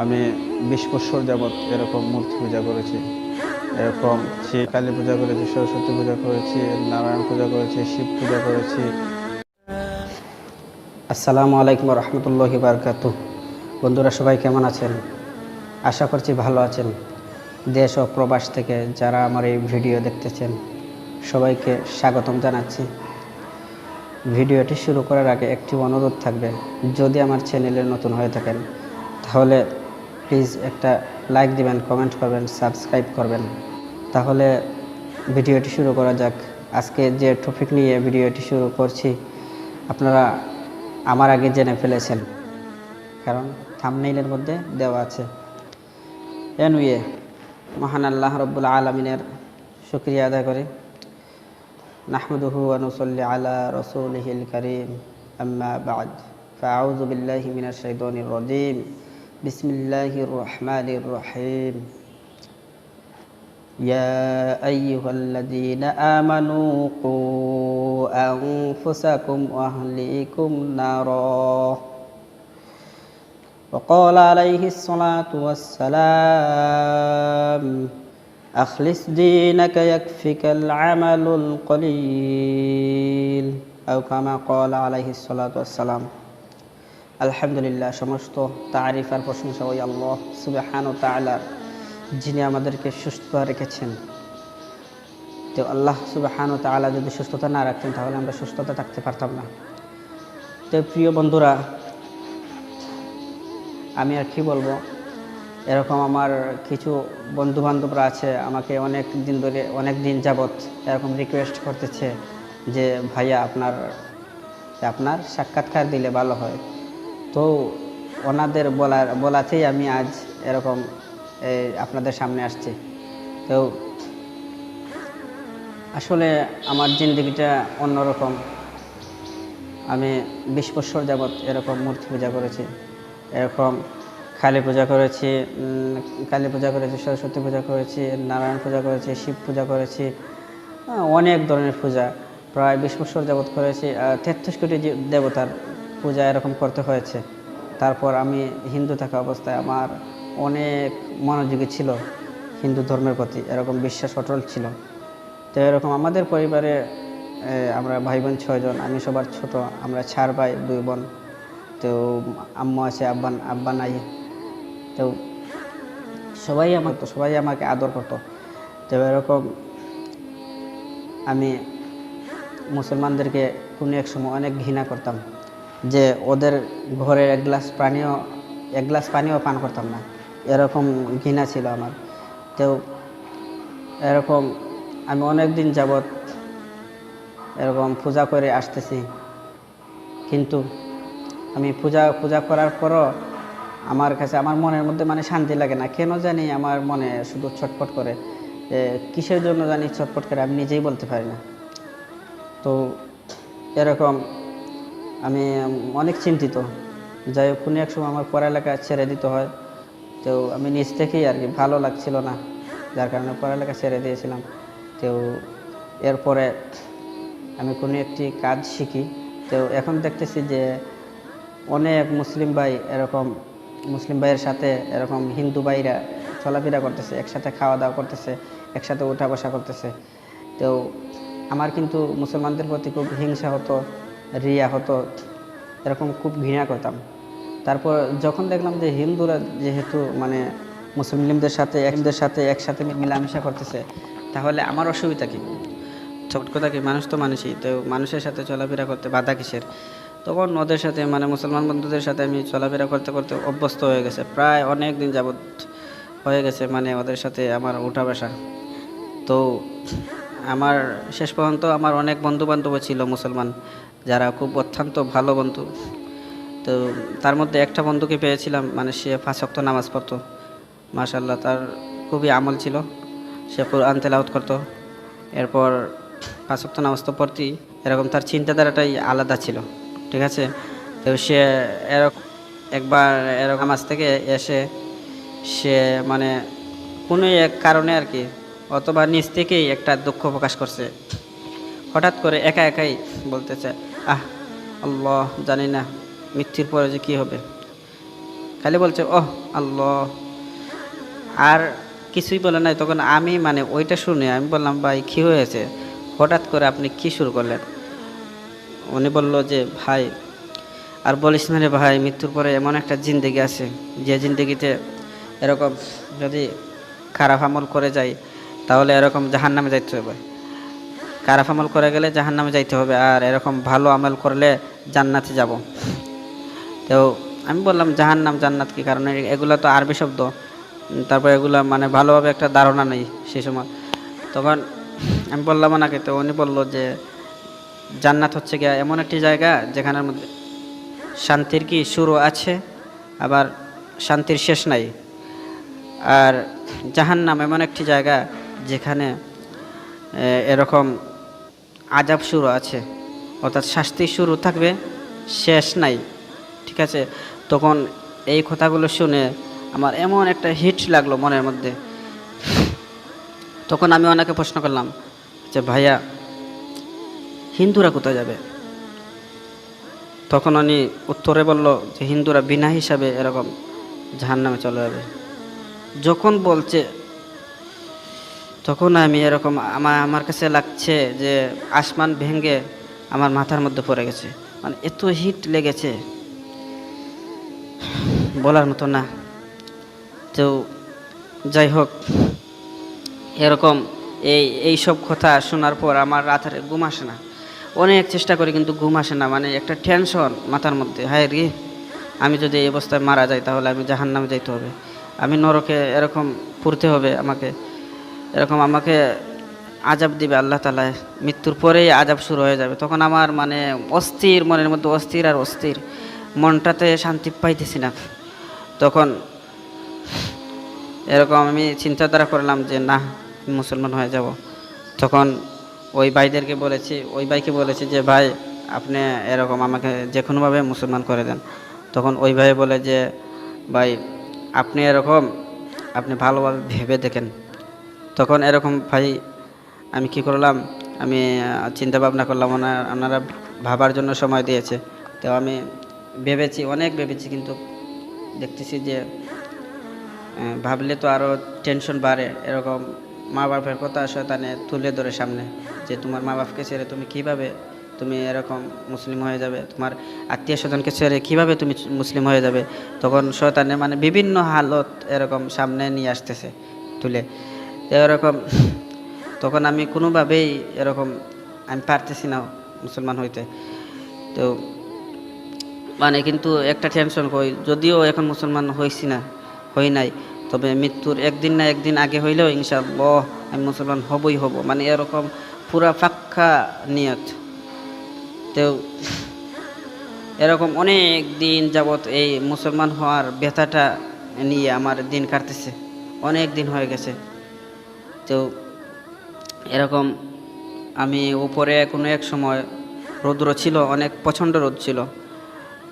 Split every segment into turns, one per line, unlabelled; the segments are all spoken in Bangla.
আমি বিশ বছর যাবৎ এরকম মূর্তি পূজা করেছি। এরকম সে কালী পূজা করেছি, সরস্বতী পূজা করেছি, নারায়ণ পূজা করেছি, শিব পূজা করেছি।
আসসালামু আলাইকুম রহমতুল্লাহি বারকাতু বন্ধুরা সবাই কেমন আছেন? আশা করছি ভালো আছেন। দেশ ও প্রবাস থেকে যারা আমার এই ভিডিও দেখতেছেন, সবাইকে স্বাগতম জানাচ্ছি। ভিডিওটি শুরু করার আগে একটি অনুরোধ থাকবে, যদি আমার চ্যানেলে নতুন হয়ে থাকেন, তাহলে প্লিজ একটা লাইক দিবেন কমেন্ট করবেন সাবস্ক্রাইব করবেন। তাহলে ভিডিওটি শুরু করা যাক। আজকে যে টপিক নিয়ে ভিডিওটি শুরু করছি, আপনারা আমার আগে জেনে ফেলেছেন। কারণ থামনেইলের মধ্যে দেওয়া আছে। এনউয়ে মহান আল্লাহ রব্বুল আলমিনের শুক্রিয়া আদায় করে। নাহমদুহু আনুসল্লি আলা রসুল হিল করিম। আম্মা বাদ। ফাউজুবিল্লাহ মিনার রজিম। بسم الله الرحمن الرحيم. يا أيها الذين آمنوا قوا أنفسكم وأهليكم نارا. وقال عليه الصلاة والسلام أخلص دينك يكفك العمل القليل. أو كما قال عليه الصلاة والسلام আলহামদুলিল্লাহ, সমস্ত তারিফ আর প্রশংসা ওই আল্লাহ সুবাহান ও তালার যিনি আমাদেরকে সুস্থ রেখেছেন। তো আল্লাহ সুবাহান ও তালা যদি সুস্থতা না রাখতেন, তাহলে আমরা সুস্থতা থাকতে পারতাম না। তো প্রিয় বন্ধুরা, আমি আর কি বলব, এরকম আমার কিছু বন্ধু বান্ধবরা আছে, আমাকে অনেক দিন ধরে, অনেক দিন যাবৎ এরকম রিকোয়েস্ট করতেছে যে, ভাইয়া, আপনার আপনার সাক্ষাৎকার দিলে ভালো হয়। তো ওনাদের বলার, বলাতেই আমি আজ এরকম আপনাদের সামনে আসছি। তো আসলে আমার জিন্দগিটা অন্যরকম। আমি বিশ বছর যাবৎ এরকম মূর্তি পূজা করেছি। এরকম কালী পূজা করেছি কালী পূজা করেছি, সরস্বতী পূজা করেছি, নারায়ণ পূজা করেছি, শিব পূজা করেছি অনেক ধরনের পূজা। প্রায় বিশ বছর যাবৎ করেছি তেত্রিশ কোটি দেবতার পূজা এরকম করতে হয়েছে। তারপর আমি হিন্দু থাকা অবস্থায় আমার অনেক মনোযোগী ছিল হিন্দু ধর্মের প্রতি, এরকম বিশ্বাস অটল ছিল। তো এরকম আমাদের পরিবারে আমরা ভাই বোন ছয়জন, আমি সবার ছোট, আমরা চার ভাই, দুই বোন। তো আম্মু আছে, আব্বান, আব্বা নাই। তো সবাই আমার, তো সবাই আমাকে আদর করতো। তো এরকম আমি মুসলমানদেরকে কোনো এক সময় অনেক ঘৃণা করতাম। যে ওদের ঘরে এক গ্লাস পানিও এক গ্লাস পানিও পান করতাম না। এরকম ঘৃণা ছিল আমার। তো এরকম আমি অনেক দিন যাবৎ এরকম পূজা করে আসতেছি। কিন্তু আমি পূজা পূজা করার পরও আমার কাছে, আমার মনের মধ্যে মানে শান্তি লাগে না। কেন জানি আমার মনে শুধু ছটফট করে। কিসের জন্য জানি ছটফট করে আমি নিজেই বলতে পারি না। তো এরকম আমি অনেক চিন্তিত। যাই হোক, কোনো এক সময় আমার পড়ালেখা ছেড়ে দিতে হয়। তো আমি নিজ থেকেই আর কি ভালো লাগছিল না, যার কারণে পড়ালেখা ছেড়ে দিয়েছিলাম। তো এরপরে আমি কোনো একটি কাজ শিখি। তো এখন দেখতেছি যে অনেক মুসলিম ভাই এরকম, মুসলিম ভাইয়ের সাথে এরকম হিন্দু ভাইরা চলাফেরা করতেছে, একসাথে খাওয়া দাওয়া করতেছে, একসাথে উঠা বসা করতেছে। তো আমার কিন্তু মুসলমানদের প্রতি খুব হিংসা হতো। রিয়া হতো, এরকম খুব ঘৃণা করতাম। তারপর যখন দেখলাম যে হিন্দুরা যেহেতু মানে মুসলিমদের সাথে একদের সাথে, একসাথে মিলামেশা করতেছে, তাহলে আমার অসুবিধা কী? ছোট কথা কি? মানুষ তো মানুষই, তো মানুষের সাথে চলাফেরা করতে বাধা কিসের? তখন ওদের সাথে মানে মুসলমান বন্ধুদের সাথে আমি চলাফেরা করতে করতে অভ্যস্ত হয়ে গেছে। প্রায় অনেক দিন যাবৎ হয়ে গেছে মানে ওদের সাথে আমার উঠা বসা। তো আমার শেষ পর্যন্ত আমার অনেক বন্ধু বান্ধব ছিল মুসলমান। যারা খুব অত্যন্ত ভালো বন্ধু। তো তার মধ্যে একটা বন্ধুকে পেয়েছিলাম মানে সে ফাঁসক্ত নামাজ পড়তো। মাশাল্লাহ তার খুবই আমল ছিল। সে কোরআন তেলাওত করতো। এরপর পাঁচক্ত নামাজ তো পড়তেই এরকম তার চিন্তাধারাটাই আলাদা ছিল, ঠিক আছে? তো সে এরকম একবার এরকম নামাজ থেকে এসে সে মানে কোনো এক কারণে আর কি, অথবা নিজ থেকেই একটা দুঃখ প্রকাশ করছে। হঠাৎ করে একা একাই বলতেছে আহ, আল্লাহ, জানি না মৃত্যুর পরে যে কী হবে। খালি বলছে, ওহ, আল্লাহ। আর কিছুই বলে নাই। তখন আমি মানে ওইটা শুনে আমি বললাম, ভাই, কী হয়েছে? হঠাৎ করে আপনি কি শুরু করলেন? উনি বলল যে, ভাই, আর বলিস না রে ভাই, মৃত্যুর পরে এমন একটা জিন্দেগি আছে। যে জিন্দেগিতে এরকম যদি খারাপ আমল করে যাই তাহলে এরকম জাহান নামে যাইতে হবে। খারাপ আমল করে গেলে জাহান নামে যাইতে হবে আর এরকম ভালো আমল করলে জান্নাতে যাব। তো আমি বললাম জাহান নাম জান্নাত কি কারণ? এগুলো তো আরবি শব্দ। তারপর এগুলো মানে ভালোভাবে একটা ধারণা নেই সে সময়। তখন আমি বললাম ওনাকে, তো উনি বলল যে, জান্নাত হচ্ছে গিয়া এমন একটি জায়গা যেখানের মধ্যে শান্তির কি শুরু আছে, আবার শান্তির শেষ নাই। আর জাহান্নাম এমন একটি জায়গা যেখানে এরকম আজাব শুরু আছে। অর্থাৎ শাস্তি শুরু থাকবে, শেষ নাই। ঠিক আছে? তখন এই কথাগুলো শুনে আমার এমন একটা হিট লাগল মনের মধ্যে। তখন আমি ওনাকে প্রশ্ন করলাম যে, ভাইয়া, হিন্দুরা কোথায় যাবে? তখন উনি উত্তরে বলল যে, হিন্দুরা বিনা হিসাবে এরকম জাহান্নামে চলে যাবে। যখন বলছে তখন আমি এরকম আমার আমার কাছে লাগছে যে আসমান ভেঙে আমার মাথার মধ্যে পড়ে গেছে। মানে এত হিট লেগেছে। বলার মতো না। তো যাই হোক, এরকম এই এই সব কথা শোনার পর আমার রাতের ঘুম আসে না। অনেক চেষ্টা করি কিন্তু ঘুম আসে না। মানে একটা টেনশন মাথার মধ্যে। হায় রে, আমি যদি এই অবস্থায় মারা যাই তাহলে আমি জাহান নামে যাইতে হবে। আমি নরকে এরকম পুরতে হবে আমাকে। এরকম আমাকে আজাব দিবে আল্লাহ তালা মৃত্যুর পরেই আজাব শুরু হয়ে যাবে। তখন আমার মানে অস্থির, মনের মধ্যে অস্থির আর অস্থির। মনটাতে শান্তি পাইতেছি না। তখন এরকম আমি চিন্তাধারা করলাম যে, না মুসলমান হয়ে যাব। তখন ওই ভাইদেরকে বলেছি, ওই ভাইকে বলেছি যে, ভাই, আপনি এরকম আমাকে যে কোনোভাবে মুসলমান করে দেন। তখন ওই ভাই বলে যে, ভাই, আপনি এরকম, আপনি ভালোভাবে ভেবে দেখেন। তখন এরকম, ভাই, আমি কি করলাম? আমি চিন্তা ভাবনা করলাম ওনা- ওনারা ভাবার জন্য সময় দিয়েছে। তো আমি ভেবেছি, অনেক ভেবেছি, কিন্তু দেখতেছি যে ভাবলে তো আরও টেনশন বাড়ে। এরকম মা বাপের কথা শয়তানে তুলে ধরে সামনে যে, তোমার মা বাপকে ছেড়ে তুমি কীভাবে, তুমি এরকম মুসলিম হয়ে যাবে? তোমার আত্মীয় স্বজনকে ছেড়ে কীভাবে তুমি মুসলিম হয়ে যাবে? তখন শয়তানে মানে বিভিন্ন হালত এরকম সামনে নিয়ে আসতেছে, তুলে। এরকম, তখন আমি কোনোভাবেই এরকম, আমি পারতেছি না মুসলমান হইতে। তো মানে কিন্তু একটা টেনশন কই, যদিও এখন মুসলমান হইছি না, হই নাই, তবে মৃত্যুর একদিন না একদিন আগে হইলেও ইনশাআল্লাহ আমি মুসলমান হবই হব। মানে এরকম পুরা পাক্কা নিয়ত। তো এরকম অনেক দিন যাবৎ এই মুসলমান হওয়ার ব্যথাটা নিয়ে আমার দিন কাটতেছে। অনেক দিন হয়ে গেছে। তো এরকম আমি উপরে কোনো এক সময় রৌদ্র ছিল, অনেক প্রচণ্ড রোদ ছিল।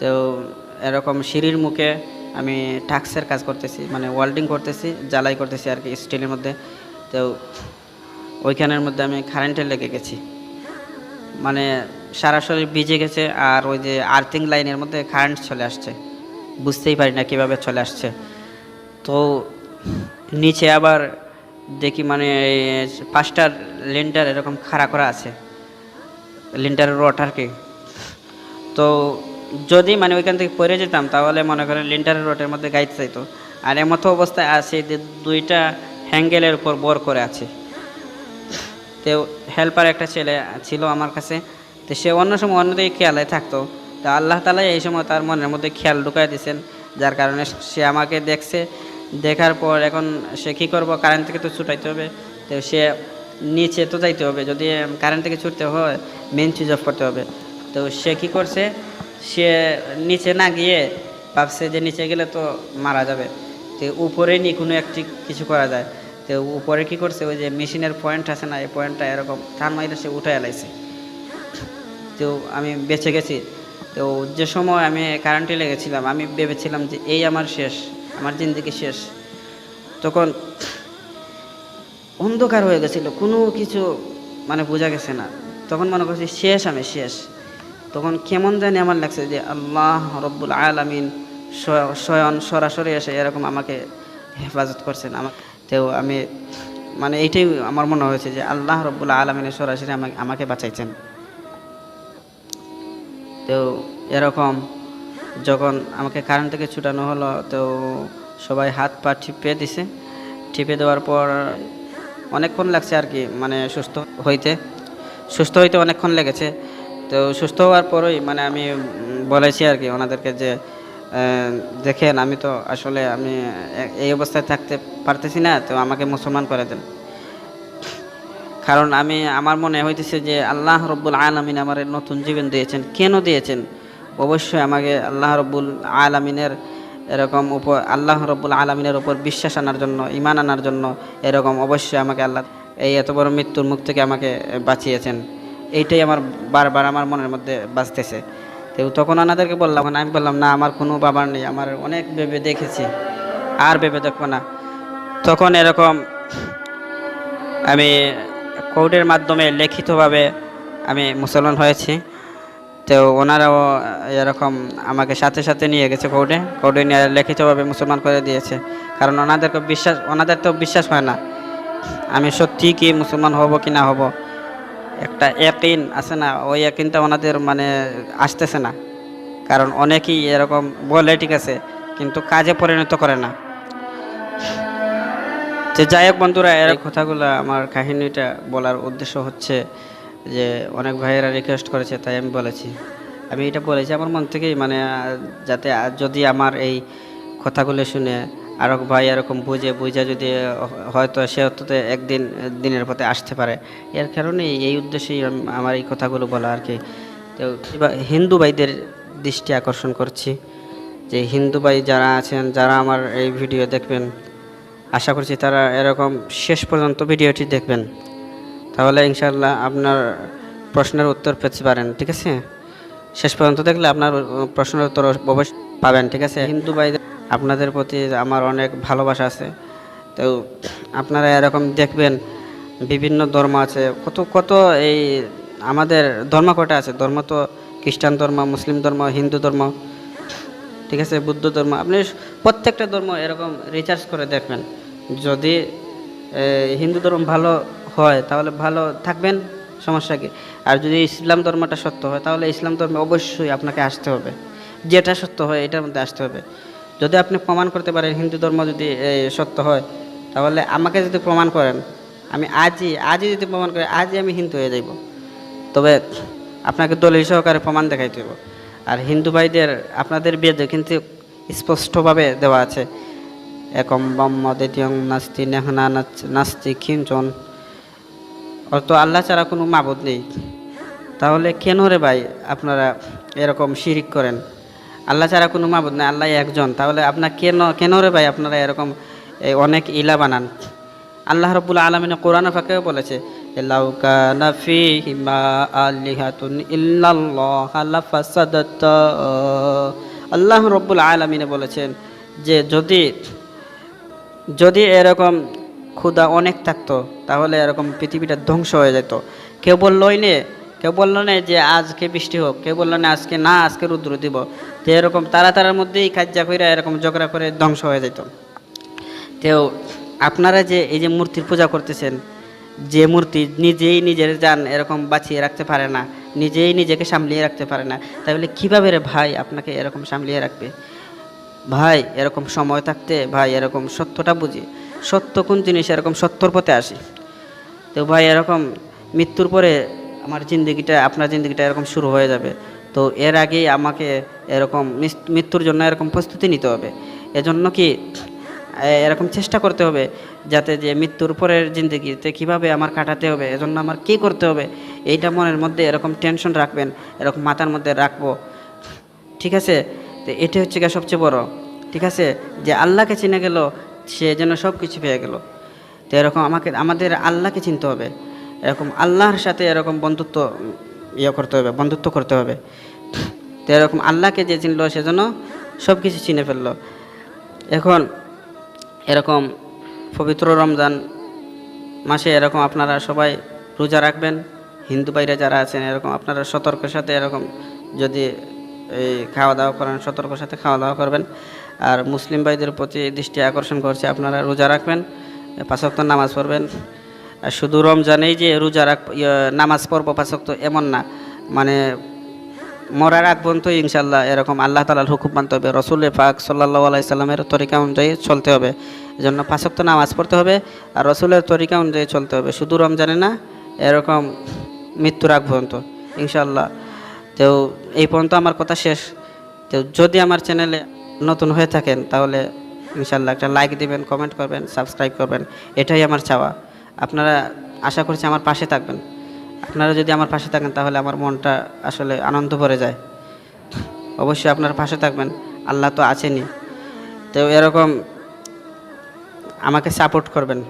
তো এরকম সিঁড়ির মুখে আমি টাক্সের কাজ করতেছি মানে ওয়েল্ডিং করতেছি, জ্বালাই করতেছি আর কি স্টিলের মধ্যে। তো ওইখানের মধ্যে আমি কারেন্টে লেগে গেছি। মানে সারা শরীর ভিজে গেছে আর ওই যে আর্থিং লাইনের মধ্যে কারেন্ট চলে আসছে। বুঝতেই পারি না কীভাবে চলে আসছে। তো নিচে আবার দেখি মানে পাঁচটার পাঁচটা লিন্টার এরকম খাড়া করা আছে। লিন্টারের রড আর কি? তো যদি মানে ওইখান থেকে পড়ে যেতাম, তাহলে মনে করেন লিন্টারের রোডের মধ্যে গাইতে চাইতো। আর এমতো অবস্থায় আছে যে দুইটা হ্যাঙ্গেলের উপর বর করে আছে। তো হেল্পার একটা ছেলে ছিল আমার কাছে, তো সে অন্য সময় অন্যদিকে খেয়ালে থাকতো। তো আল্লাহ তালা এই সময় তার মনের মধ্যে খেয়াল ঢুকাই দিয়েছেন, যার কারণে সে আমাকে দেখছে। দেখার পর এখন সে কী করব? কারেন্ট থেকে তো ছুটাইতে হবে। তো সে নিচে তো যাইতে হবে। যদি কারেন্ট থেকে ছুটতে হয় মেন সুইচ অফ করতে হবে। তো সে কী করছে? সে নিচে না গিয়ে ভাবছে যে নিচে গেলে তো মারা যাবে। তো উপরে নি কোনো একটি কিছু করা যায়। তো উপরে কি করছে? ওই যে মেশিনের পয়েন্ট আছে না, এই পয়েন্টটা এরকম টান মাইলে সে উঠে এলাইছে তো আমি বেঁচে গেছি। তো যে সময় আমি কারেন্টে লেগেছিলাম, আমি ভেবেছিলাম যে এই আমার শেষ। আমার জিন্দিগি শেষ। তখন অন্ধকার হয়ে গেছিল, কোনো কিছু মানে বোঝা গেছে না। তখন মনে করছি শেষ আমি, শেষ। তখন কেমন জানি আমার লাগছে যে আল্লাহ রব্বুল আলামিন স্ব- স্বয়ং সরাসরি এসে এরকম আমাকে হেফাজত করছেন। আমাকে তো আমি মানে এইটাই আমার মনে হয়েছে যে আল্লাহ রব্বুল আলমিনের সরাসরি আমাকে আমাকে বাঁচাইছেন। তো এরকম যখন আমাকে কারেন্ট থেকে ছুটানো হলো, তো সবাই হাত পা টিপে দিছে। টিপে দেওয়ার পর অনেকক্ষণ লাগছে আর কি মানে সুস্থ হইতে। সুস্থ হইতে অনেকক্ষণ লেগেছে। তো সুস্থ হওয়ার পরই মানে আমি বলেছি আর কি ওনাদেরকে যে দেখেন আমি তো আসলে আমি এই অবস্থায় থাকতে পারতেছি না, তো আমাকে মুসলমান করে দেন। কারণ আমি, আমার মনে হইতেছে যে আল্লাহ রব্বুল আলমিন আমার নতুন জীবন দিয়েছেন। কেন দিয়েছেন? অবশ্যই আমাকে আল্লাহ রব্বুল আলমিনের এরকম উপর, আল্লাহ রব্বুল আলমিনের উপর বিশ্বাস আনার জন্য ইমান আনার জন্য এরকম অবশ্যই আমাকে আল্লাহ এই এত বড় মৃত্যুর মুখ থেকে আমাকে বাঁচিয়েছেন। এইটাই আমার বারবার আমার মনের মধ্যে বাঁচতেছে। তো তখন ওনাদেরকে বললাম আমি বললাম, না, আমার কোনো বাবার নেই, আমার অনেক ভেবে দেখেছি, আর ভেবে দেখব না। তখন এরকম আমি কোর্টের মাধ্যমে লিখিতভাবে আমি মুসলমান হয়েছি। তো ওনারাও এরকম আমাকে সাথে সাথে নিয়ে গেছে কোর্টে কোর্টে নিয়ে লিখিতভাবে মুসলমান করে দিয়েছে। কারণ ওনাদেরকে বিশ্বাস, ওনাদের তো বিশ্বাস হয় না। আমি সত্যি কি মুসলমান হব কি না হব? একটা একিন আছে না ওই একিনটা ওনাদের মানে আসতেছে না। কারণ অনেকেই এরকম বলে, ঠিক আছে। কিন্তু কাজে পরিণত করে না। যে যাই হোক বন্ধুরা, এর কথাগুলো আমার কাহিনীটা বলার উদ্দেশ্য হচ্ছে যে অনেক ভাইয়েরা রিকোয়েস্ট করেছে, তাই আমি বলেছি। আমি এটা বলেছি, আমার মন থেকেই মানে যাতে যদি আমার এই কথাগুলো শুনে আরও ভাই এরকম বুঝে বুঝে যদি হয়তো সে অন্তত একদিন, দিনের পথে আসতে পারে। এর কারণেই এই উদ্দেশ্যেই আমার এই কথাগুলো বলা আর কি। তো হিন্দু ভাইদের দৃষ্টি আকর্ষণ করছি। যে হিন্দু ভাই যারা আছেন, যারা আমার এই ভিডিও দেখবেন, আশা করছি তারা এরকম শেষ পর্যন্ত ভিডিওটি দেখবেন। তাহলে ইনশাল্লাহ আপনার প্রশ্নের উত্তর পেতে পারেন, ঠিক আছে? শেষ পর্যন্ত দেখলে আপনার প্রশ্নের উত্তর অবশ্যই পাবেন, ঠিক আছে? হিন্দু ভাইদের আপনাদের প্রতি আমার অনেক ভালোবাসা আছে। তো আপনারা এরকম দেখবেন, বিভিন্ন ধর্ম আছে। কত কত এই আমাদের ধর্ম কটা আছে? ধর্ম তো খ্রিস্টান ধর্ম, মুসলিম ধর্ম, হিন্দু ধর্ম, ঠিক আছে? বুদ্ধ ধর্ম। আপনি প্রত্যেকটা ধর্ম এরকম রিচার্জ করে দেখবেন। যদি হিন্দু ধর্ম ভালো হয়, তাহলে ভালো থাকবেন, সমস্যা কি? আর যদি ইসলাম ধর্মটা সত্য হয়, তাহলে ইসলাম ধর্মে অবশ্যই আপনাকে আসতে হবে। যেটা সত্য হয়, এটার মধ্যে আসতে হবে। যদি আপনি প্রমাণ করতে পারেন, হিন্দু ধর্ম যদি সত্য হয়, তাহলে আমাকে যদি প্রমাণ করেন, আমি আজই আজই যদি প্রমাণ করি আজই আমি হিন্দু হয়ে যাইব। তবে আপনাকে দলিল সহকারে প্রমাণ দেখাইতে হবে আর হিন্দু ভাইদের, আপনাদের বেদে কিন্তু স্পষ্টভাবে দেওয়া আছে। একম ব্রহ্ম দ্বিতীয় নাস্তি নেহনা নাস্তি খিঞ্চন অত আল্লাহ ছাড়া কোনো মাবুদ নেই। তাহলে কেন রে ভাই আপনারা এরকম শিরিক করেন? আল্লাহ ছাড়া কোনো মাবুদ নেই, আল্লাহ একজন। তাহলে আপনার কেন কেন রে ভাই আপনারা এরকম অনেক ইলা বানান? আল্লাহ রব্বুল আলমিনে কোরআন ফাঁকেও বলেছে আল্লাহ রব্বুল আলমিনে বলেছেন যে যদি যদি এরকম ক্ষুদা অনেক থাকতো তাহলে এরকম পৃথিবীটা ধ্বংস হয়ে যেত। কেউ বললোই নে। কেউ বলল, না যে আজকে বৃষ্টি হোক। কেউ বলল, না, আজকে না, আজকে রুদ্র দিব। তো এরকম তারা তারার মধ্যেই কাজ্যা করে এরকম ঝগড়া করে ধ্বংস হয়ে যেত। তো আপনারা যে এই যে মূর্তির পূজা করতেছেন, যে মূর্তি নিজেই নিজের যান এরকম বাঁচিয়ে রাখতে পারে না, নিজেই নিজেকে সামলিয়ে রাখতে পারে না, তাহলে কীভাবে রে ভাই আপনাকে এরকম সামলিয়ে রাখবে? ভাই, এরকম সময় থাকতে ভাই, এরকম সত্যটা বুঝি। সত্য কোন জিনিস, এরকম সত্যর পথে আসি। তো ভাই, এরকম মৃত্যুর পরে আমার জিন্দগিটা, আপনার জিন্দগিটা এরকম শুরু হয়ে যাবে। তো এর আগেই আমাকে এরকম মৃত্যুর জন্য এরকম প্রস্তুতি নিতে হবে। এজন্য কি এরকম চেষ্টা করতে হবে যাতে যে মৃত্যুর পরের জিন্দগিতে কীভাবে আমার কাটাতে হবে, এজন্য আমার কী করতে হবে, এইটা মনের মধ্যে এরকম টেনশন রাখবেন, এরকম মাথার মধ্যে রাখব। ঠিক আছে? তো এটা হচ্ছে গিয়ে সবচেয়ে বড়। ঠিক আছে? যে আল্লাহকে চিনে গেল, সে যেন সব কিছু পেয়ে গেল। তো এরকম আমাকে, আমাদের আল্লাহকে চিনতে হবে। এরকম আল্লাহর সাথে এরকম বন্ধুত্ব ইয়ে করতে হবে, বন্ধুত্ব করতে হবে। তো এরকম আল্লাহকে যে চিনলো সেজন্য সব কিছু চিনে ফেলল। এখন এরকম পবিত্র রমজান মাসে এরকম আপনারা সবাই রোজা রাখবেন। হিন্দু বাইরে যারা আছেন, এরকম আপনারা সতর্কের সাথে এরকম যদি এই খাওয়া দাওয়া করেন, সতর্কর সাথে খাওয়া দাওয়া করবেন। আর মুসলিম ভাইদের প্রতি দৃষ্টি আকর্ষণ করছে, আপনারা রোজা রাখবেন। পাঁচক্ত নামাজ পড়বেন। শুধু রমজানেই যে রোজা রাখ ইয়ে, নামাজ পড়ব পাঁচক্ত এমন না। মানে মরার আগ পর্যন্ত ইনশাল্লাহ এরকম আল্লাহ তালার হুকুম মানতে হবে। রসুল পাক সাল্লাহ আলাইসাল্লামের তরিকা অনুযায়ী চলতে হবে। এই জন্য পাঁচক্ত নামাজ পড়তে হবে আর রসুলের তরিকা অনুযায়ী চলতে হবে। শুধু রমজানে না এরকম মৃত্যুর আগ পর্যন্ত ইনশাল্লাহ তো এই পর্যন্ত আমার কথা শেষ। তো যদি আমার চ্যানেলে নতুন হয়ে থাকেন তাহলে ইনশাল্লাহ একটা লাইক দিবেন কমেন্ট করবেন সাবস্ক্রাইব করবেন। এটাই আমার চাওয়া। আপনারা আশা করছি আমার পাশে থাকবেন। আপনারা যদি আমার পাশে থাকেন তাহলে আমার মনটা আসলে আনন্দ ভরে যায়। অবশ্যই আপনার পাশে থাকবেন। আল্লাহ তো আছেনি তো এরকম আমাকে সাপোর্ট করবেন।